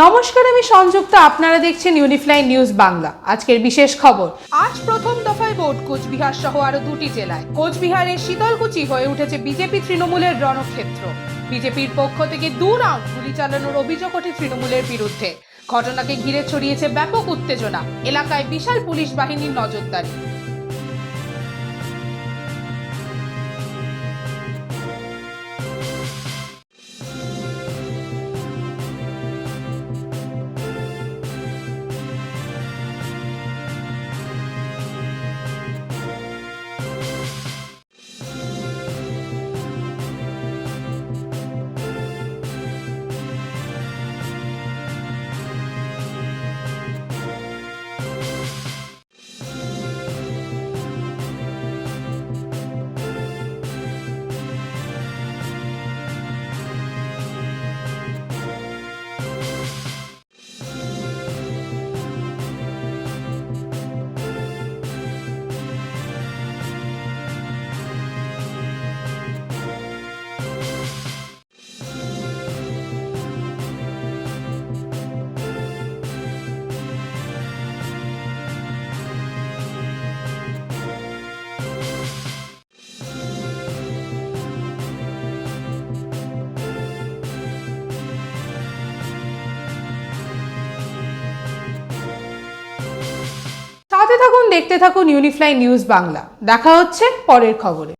নমস্কার, আমি সংযুক্ত। আপনারা দেখছেন ইউনিফ্লাইন নিউজ বাংলা আজকের বিশেষ খবর। আজ প্রথম দফায় ভোট কোচবিহার সহ আরও দুটি জেলায়। কোচবিহারের শীতলকুচি হয়ে উঠেছে বিজেপি তৃণমূলের রণক্ষেত্র। বিজেপির পক্ষ থেকে দু রাউন্ড গুলি চালানোর অভিযোগ ওঠে তৃণমূলের বিরুদ্ধে। ঘটনাকে ঘিরে ছড়িয়েছে ব্যাপক উত্তেজনা। এলাকায় বিশাল পুলিশ বাহিনীর নজরদারি। সাথে থাকুন দেখতে থাকুন ইউনিফ্লাই নিউজ বাংলা দেখা হচ্ছে পরের খবরে।